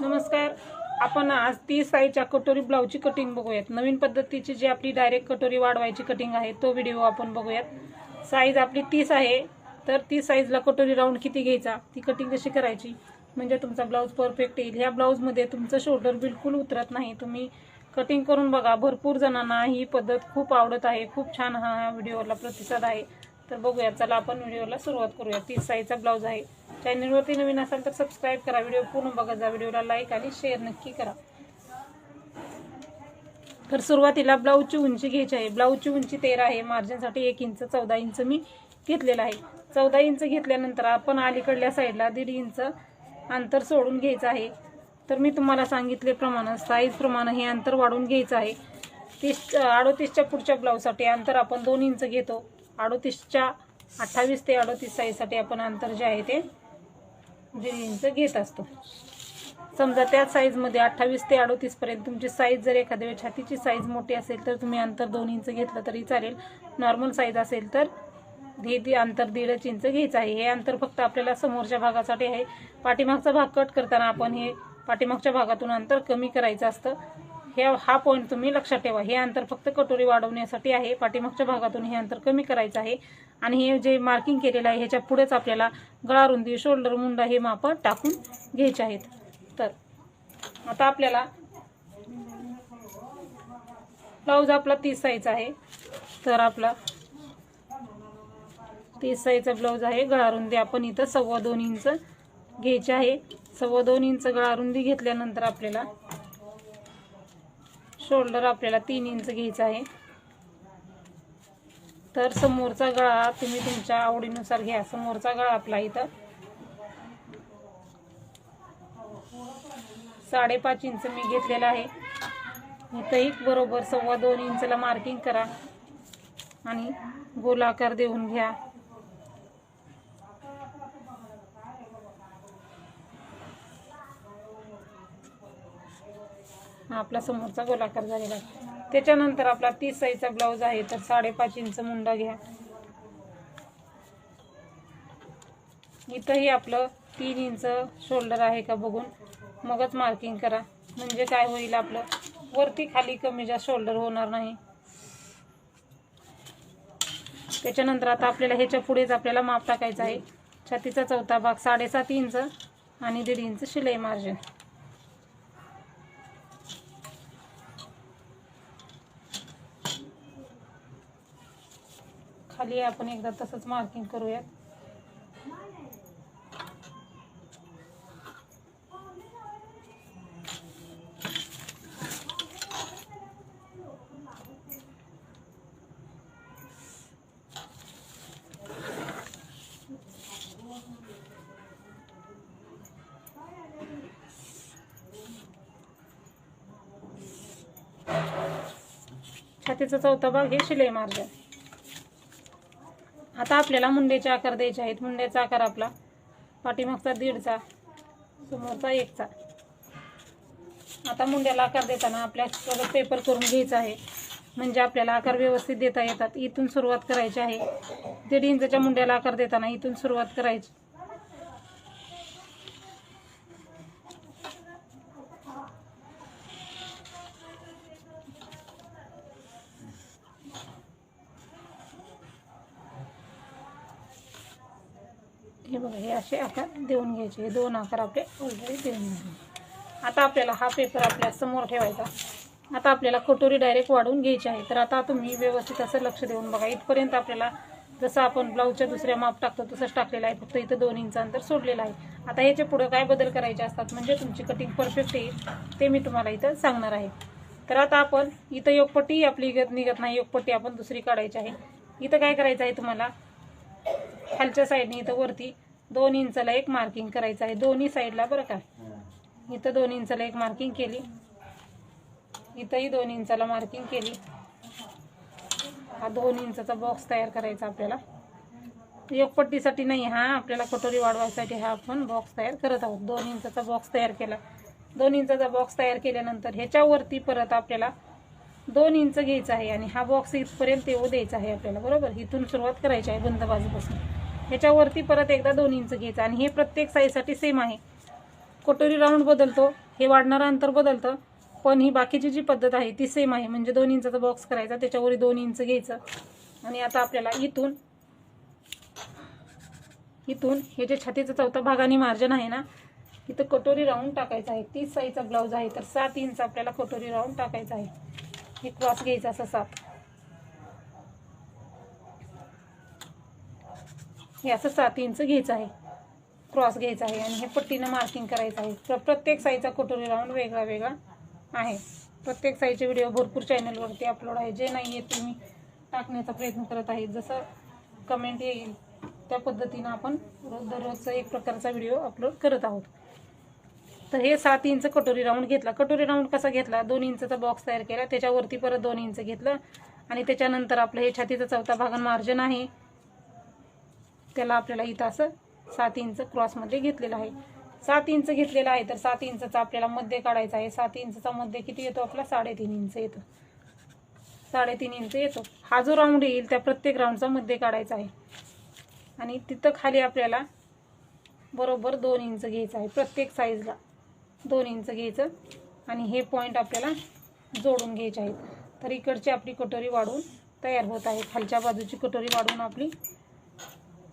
नमस्कार. आपण आज तीस साईजच्या कटोरी ब्लाऊजची कटिंग बघूयात. नवीन पद्धतीची जी आपली डायरेक्ट कटोरी वाढवायची कटिंग आहे तो व्हिडिओ आपण बघूयात. साईज आपली तीस आहे तर तीस साईजला कटोरी राऊंड किती घ्यायचा? ती कटिंग कशी करायची? म्हणजे तुमचा ब्लाऊज परफेक्ट येईल. ह्या ब्लाऊजमध्ये तुमचं शोल्डर बिलकुल उतरत नाही. तुम्ही कटिंग करून बघा भरपूर जणांना ही पद्धत खूप आवडत आहे. खूप छान हा व्हिडिओला प्रतिसाद आहे. तर बघूया चला आपण व्हिडिओला सुरुवात करूया. तीस साईजचा ब्लाऊज आहे. चॅनलवरती नवीन असाल तर सबस्क्राईब करा. व्हिडिओ पूर्ण बघा जा. व्हिडिओला लाईक आणि शेअर नक्की करा. तर सुरुवातीला ब्लाऊजची उंची घ्यायची आहे. ब्लाऊजची उंची तेरा आहे. मार्जिनसाठी एक इंच चौदा इंच मी घेतलेलं आहे. चौदा इंच घेतल्यानंतर आपण अलीकडल्या साईडला दीड इंच अंतर सोडून घ्यायचं आहे. तर मी तुम्हाला सांगितलेप्रमाणे साईजप्रमाणे हे अंतर वाढवून घ्यायचं आहे. तीस अडोतीसच्या पुढच्या ब्लाऊजसाठी अंतर आपण दोन इंच घेतो. अडोतीसच्या अठ्ठावीस ते अडोतीस साईजसाठी आपण अंतर जे आहे ते दीड इंच घेत असतो. समजा त्याच साईजमध्ये अठ्ठावीस ते अडोतीसपर्यंत तुमची साईज जर एखाद्या वेळी छातीची साईज मोठी असेल तर तुम्ही अंतर दोन इंच घेतलं तरी चालेल. नॉर्मल साईज असेल तर हे अंतर दीडच इंच घ्यायचं आहे. हे अंतर फक्त आपल्याला समोरच्या भागासाठी आहे. पाठीमागचा भाग कट करताना आपण हे पाठीमागच्या भागातून अंतर कमी करायचं असतं. हे हा पॉईंट तुम्ही लक्षात ठेवा. हे अंतर फक्त कटोरी वाढवण्यासाठी आहे. पाठीमागच्या भागातून हे अंतर कमी करायचं आहे. आणि हे जे मार्किंग केलेलं आहे ह्याच्या पुढेच आपल्याला गळा रुंदी शोल्डर मुंडा हे माप टाकून घ्यायचे आहेत. तर आता आपल्याला ब्लाऊज आपला तीस साईजचा आहे. तर आपला तीस साईजचा ब्लाऊज आहे. गळा रुंदी आपण इथं सव्वा दोन इंच घ्यायची आहे. सव्वा दोन इंच गळा रुंदी घेतल्यानंतर आपल्याला शोल्डर आपल्याला तीन इंच घ्यायचा आहे. तर समोरचा गळा तुम्ही तुमच्या आवडीनुसार घ्या. समोरचा गळा आपला इथं साडेपाच इंच मी घेतलेला आहे. इथंही बरोबर सव्वा दोन इंचला मार्किंग करा आणि गोलाकार देऊन घ्या. हा आपला समोरचा गोलाकार झालेला आहे. त्याच्यानंतर आपला तीस साईजचा ब्लाऊज आहे तर साडेपाच इंच मुंडा घ्या. इथंही आपलं तीन इंच शोल्डर आहे का बघून मगच मार्किंग करा. म्हणजे काय होईल आपलं? वरती खाली कमी जास्त शोल्डर होणार नाही. त्याच्यानंतर आता आपल्याला ह्याच्या पुढेच आपल्याला माप टाकायचं आहे. छातीचा चौथा भाग साडेसात इंच आणि दीड इंच शिलाई मार्जिन खाली आपण एकदा तसंच मार्किंग करूयात. छातीचा चौथा भाग हे शिलाई मार्ग आता आपल्याला मुंड्याचे आकार द्यायचे आहेत. मुंड्याचा आकार आपला. पाठीमागचा दीडचा. समोरचा एकचा. आता मुंड्याला आकार देताना आपल्याला पेपर करून घ्यायचा आहे. म्हणजे आपल्याला आकार व्यवस्थित देता येतात. इथून सुरुवात करायची आहे. दीड इंचच्या मुंड्याला आकार देताना इथून सुरुवात करायची. हे बघा हे असे आकार देऊन घ्यायचे. हे दोन आकार आपले ऑलरेडी देऊन घ्यायचे. आता आपल्याला हा पेपर आपल्यासमोर ठेवायचा. आता आपल्याला कटोरी डायरेक्ट वाढवून घ्यायची आहे. तर आता तुम्ही व्यवस्थित असं लक्ष देऊन बघा. इथपर्यंत आपल्याला जसं आपण ब्लाऊजच्या दुसऱ्या माप टाकतो तसंच टाकलेलं आहे. फक्त इथं दोन इंच अंतर सोडलेलं आहे. आता याच्या पुढं काय बदल करायचे असतात? म्हणजे तुमची कटिंग परफेक्ट येईल ते मी तुम्हाला इथं सांगणार आहे. तर आता आपण इथं योगपट्टी आपली निघत निघत नाही योगपट्टी आपण दुसरी काढायची आहे. इथं काय करायचं आहे तुम्हाला? खालच्या साईडने इथं वरती दोन इंचाला एक मार्किंग करायचं आहे. दोन्ही साईडला बरं का? इथं दोन इंचाला एक मार्किंग केली. इथंही दोन इंचाला मार्किंग केली. हा दोन इंचाचा बॉक्स तयार करायचा आपल्याला. योगपट्टीसाठी नाही हा आपल्याला कटोरी वाढवायसाठी हा आपण बॉक्स तयार करत आहोत. दोन इंचाचा बॉक्स तयार केला. दोन इंचाचा बॉक्स तयार केल्यानंतर ह्याच्यावरती परत आपल्याला दोन इंच घ्यायचा आहे आणि हा बॉक्स इथपर्यंत येऊ द्यायचा आहे आपल्याला. बरोबर? इथून सुरुवात करायची आहे बंद बाजूपासून. ह्याच्यावरती परत एकदा दोन इंच घ्यायचं. आणि हे प्रत्येक साईजसाठी सेम आहे. कटोरी राऊंड बदलतो हे वाढणारं अंतर बदलतं पण ही बाकीची जी पद्धत आहे ती सेम आहे. म्हणजे दोन इंचाचा बॉक्स करायचा त्याच्यावर दोन इंच घ्यायचं. आणि आता आपल्याला इथून इथून हे जे छातीचा चौथा भाग आणि आहे ना इथं कटोरी राऊंड टाकायचं आहे. तीस साईजचा ब्लाऊज आहे तर सात इंच आपल्याला कटोरी राऊंड टाकायचं आहे. हे क्रॉस घ्यायचा असं सात. हे असं सात इंच घ्यायचं आहे. क्रॉस घ्यायचा आहे आणि हे पट्टीनं मार्किंग करायचं आहे. प्र प्रत्येक साईजचा कटोरी राऊंड वेगळा वेगळा आहे. प्रत्येक साईजचे व्हिडिओ भरपूर चॅनलवरती अपलोड आहे. जे नाही आहे ते मी टाकण्याचा प्रयत्न करत आहे. जसं कमेंट येईल त्या पद्धतीनं आपण रोज दररोजचा एक प्रकारचा व्हिडिओ अपलोड करत आहोत. तर हे सात इंच कटोरी राऊंड घेतला. कटोरी राऊंड कसा घेतला? दोन इंचचा बॉक्स तयार केला. त्याच्यावरती परत दोन इंच घेतलं. आणि त्याच्यानंतर आपलं हे छातीचा चौथा भागन मार्जिन आहे. त्याला आपल्याला इथं असं सात इंच क्रॉसमध्ये घेतलेलं आहे. सात इंच घेतलेलं आहे तर सात इंचचा आपल्याला मध्य काढायचा आहे. सात इंचचा मध्य किती येतो आपला? साडेतीन इंच येतो. साडेतीन इंच येतो. हा जो राऊंड येईल त्या प्रत्येक राऊंडचा मध्य काढायचा आहे. आणि तिथं खाली आपल्याला बरोबर दोन इंच घ्यायचं आहे. प्रत्येक साईजला दोन इंच घ्यायचं आणि हे पॉईंट आपल्याला जोडून घ्यायचे आहेत. तर इकडची आपली कटोरी वाढून तयार होत आहे. खालच्या बाजूची कटोरी वाढून आपली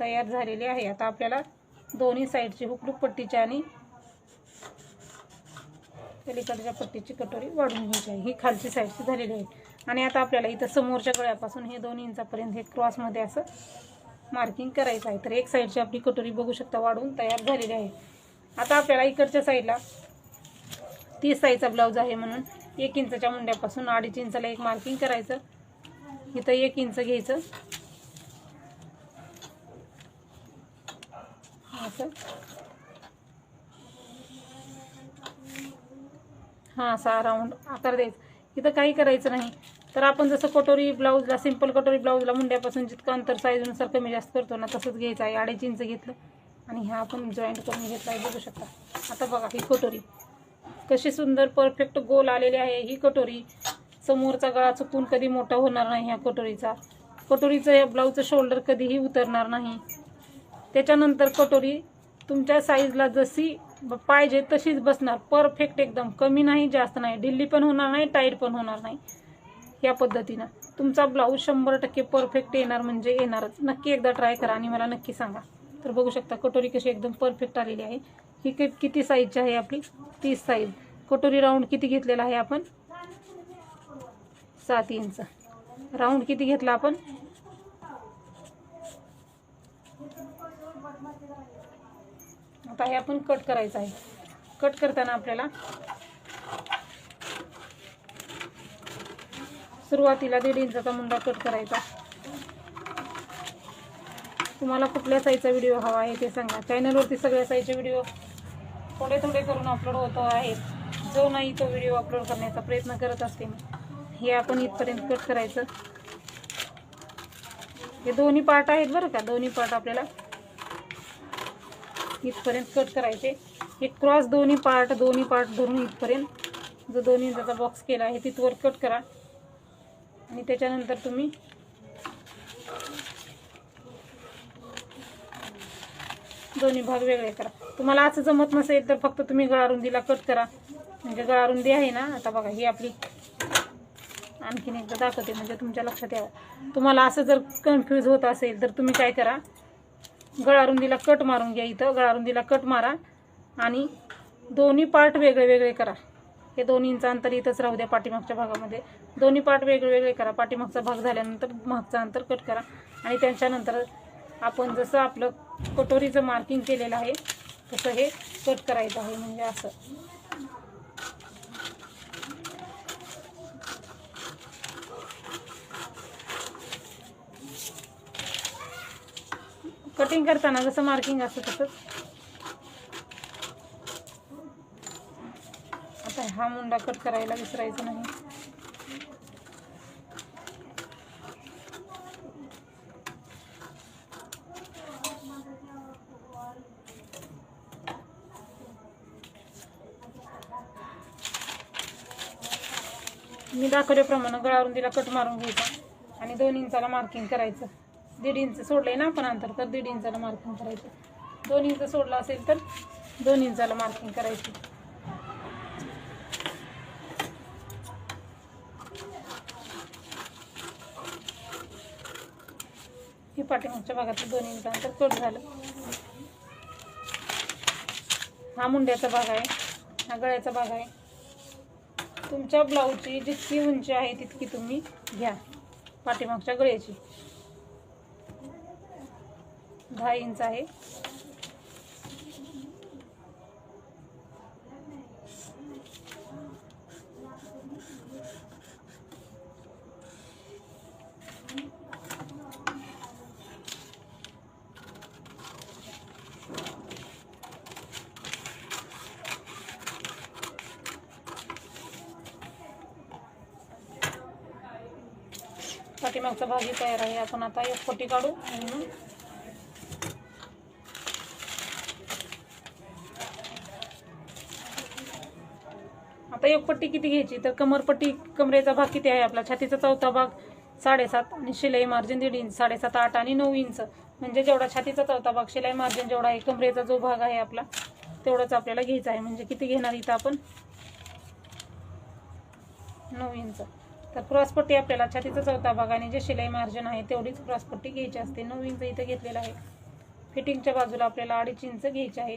तयार झालेली आहे. आता आपल्याला दोन्ही साईडची हुकलूक पट्टीची आणि पलीकडच्या पट्टीची कटोरी वाढून घ्यायची आहे. ही खालची साईडची झालेली आहे. आणि आता आपल्याला इथं समोरच्या गळ्यापासून हे दोन इंचापर्यंत हे क्रॉसमध्ये असं मार्किंग करायचं आहे. तर एक साईडची आपली कटोरी बघू शकता वाढून तयार झालेली आहे. आता आपल्याला इकडच्या साईडला तीस साईजचा ब्लाऊज आहे म्हणून एक इंचच्या मुंड्यापासून अडीच इंचाला एक मार्किंग करायचं. इथं एक इंच घ्यायचं. असं हां असा राऊंड आकार द्यायचा. इथं काही करायचं नाही. तर आपण जसं कटोरी ब्लाऊजला सिंपल कटोरी ब्लाऊजला मुंड्यापासून जितकं अंतर साईजनुसार कमी जास्त करतो ना तसंच घ्यायचं आहे. अडीच इंच घेतलं आणि ह्या आपण जॉईंट करून घेतला आहे बघू शकता. आता बघा ही कटोरी. कशी सुंदर परफेक्ट गोल आलेली आहे ही कटोरी. समोरचा गळा चुकून कधी मोठा होणार नाही ह्या कटोरीचा. कटोरीचं या ब्लाऊजचं शोल्डर कधीही उतरणार नाही. त्याच्यानंतर कटोरी तुमच्या साईजला जशी ब- पाहिजे तशीच बसणार. परफेक्ट एकदम. कमी नाही जास्त नाही. ढिल्ली पण होणार नाही टाईट पण होणार नाही. या पद्धतीनं. तुमचा ब्लाऊज शंभर टक्के परफेक्ट येणार म्हणजे येणारच. नक्की एकदा ट्राय करा आणि मला नक्की सांगा. तर बघू शकता कटोरी कशी एकदम परफेक्ट आलेली आहे. ही कि किती साईजची आहे आपली? तीस साईज कटोरी राऊंड किती घेतलेला आहे आपण? सात इंच. राऊंड किती घेतला आपण? आता हे आपण कट करायचं आहे. कट करताना आपल्याला सुरुवातीला दीड इंचाचा मुंडा कट करायचा. तुम्हाला कुठल्या साईजचा व्हिडिओ हवा आहे ते सांगा. चॅनलवरती सगळ्या साईजचे व्हिडिओ थोडे थोडे करून अपलोड होतो आहेत. जो नाही तो व्हिडिओ अपलोड करण्याचा प्रयत्न करत असते मी हे आपण इथपर्यंत कट करायचं. हे दोन्ही पार्ट आहेत बरं का? दोन्ही पार्ट आपल्याला इथपर्यंत कट करायचे. हे क्रॉस दोन्ही पार्ट दोन्ही पार्ट धरून इथपर्यंत. जो दोन्ही इंचाचा बॉक्स केला आहे तिथवर कट करा. आणि त्याच्यानंतर तुम्ही दोन्ही भाग वेगळे करा. तुम्हाला असं जमत नसेल तर फक्त तुम्ही गळारुंदीला कट करा. म्हणजे गळारुंदी आहे ना आता बघा ही आपली आणखीन एकदा दाखवते म्हणजे तुमच्या लक्षात यावं. तुम्हाला असं जर कन्फ्यूज होत असेल तर तुम्ही काय करा? गळारुंदीला कट मारून घ्या इथं. गळारुंदीला कट मारा आणि दोन्ही पार्ट वेगळे वेगळे करा. हे दोन इंच अंतर इथंच राहू द्या पाठीमागच्या भागामध्ये. दोन्ही पार्ट वेगळे वेगळे करा. पाठीमागचा भाग झाल्यानंतर मागचा अंतर कट करा. आणि त्यांच्यानंतर आपण जसं आपलं कटोरीचं मार्किंग केलेलं आहे तसं हे कट करायचं आहे. म्हणजे असं. कटिंग करताना जसं मार्किंग असतं तसंच. आता हा मुंडा कट करायला विसरायचं नाही. मी दाखवल्याप्रमाणे तिला कट मारून घ्यायचा आणि दोन इंचाला मार्किंग करायचं. दीड इंच सोडलं आहे ना आपण अंतर तर दीड इंचाला मार्किंग करायचं. दोन इंच सोडलं असेल तर दोन इंचाला मार्किंग करायची. ही पाठीमागच्या भागातलं दोन इंच अंतर कट झालं. हा मुंड्याचा भाग आहे हा गळ्याचा भाग आहे. तुमच्या ब्लाऊजची जितकी उंची आहे तितकी तुम्ही घ्या पाठीमागच्या गळ्याची. दहा इंच आहे. पाठीमागचा भाजी तयार आहे. आपण आता एक फोटी काढू आणि एक पट्टी किती घ्यायची? तर कमरपट्टी कमरेचा भाग किती आहे आपला? छातीचा चौथा भाग साडेसात आणि शिलाई मार्जिन दीड इंच साडेसात आठ आणि नऊ इंच म्हणजे जेवढा छातीचा चौथा भाग शिलाई मार्जिन जेवढा आहे कमरेचा जो भाग आहे आपला तेवढंच आपल्याला घ्यायचा आहे. म्हणजे किती घेणार इथं आपण? नऊ इंच तर क्रॉसपट्टी आपल्याला छातीचा चौथा भाग आणि जे शिलाई मार्जिन आहे तेवढीच क्रॉसपट्टी घ्यायची असते. नऊ इंच इथं घेतलेलं आहे. फिटिंगच्या बाजूला आपल्याला अडीच इंच घ्यायचे आहे.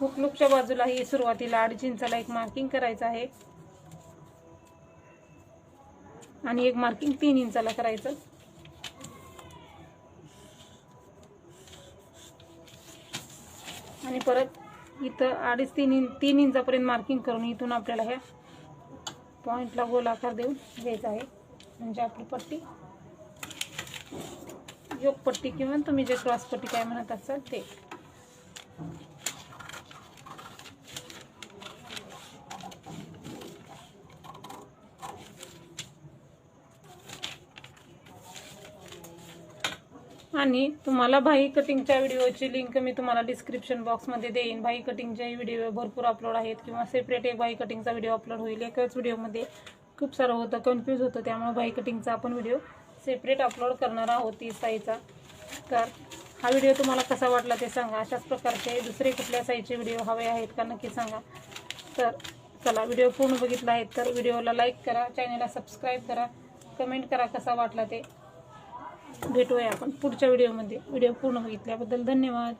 हुकलूकच्या बाजूला ही सुरुवातीला अडीच इंचाला एक मार्किंग करायचं आहे. आणि एक मार्किंग तीन इंचाला करायचं. आणि परत इथं अडीच तीन इंच तीन इंचापर्यंत मार्किंग करून इथून आपल्याला ह्या पॉईंटला गोलाकार देऊन घ्यायचा आहे. म्हणजे आपली पट्टी. योग पट्टी किंवा तुम्ही जे क्रॉस पट्टी काय म्हणत असाल ते. आणि तुम्हाला भाई कटिंगच्या व्हिडिओची लिंक मी तुम्हाला डिस्क्रिप्शन बॉक्समध्ये देईन. भाई कटिंगचे व्हिडिओ भरपूर अपलोड आहेत किंवा सेपरेट एक भाई कटिंगचा व्हिडिओ अपलोड होईल. एकाच व्हिडिओमध्ये खूप सारं होतं कन्फ्यूज होतं. त्यामुळे भाई कटिंगचा आपण व्हिडिओ सेपरेट अपलोड करणार आहोत तीस साईचा. तर हा व्हिडिओ तुम्हाला कसा वाटला ते सांगा. अशाच प्रकारचे दुसरे कुठल्या साईजचे व्हिडिओ हवे आहेत का नक्की सांगा. तर चला व्हिडिओ पूर्ण बघितला आहे तर व्हिडिओला लाईक करा. चॅनलला सबस्क्राईब करा. कमेंट करा कसा वाटला ते. भेटूया आपण पुढच्या व्हिडिओमध्ये. व्हिडिओ पूर्ण बघितल्याबद्दल धन्यवाद.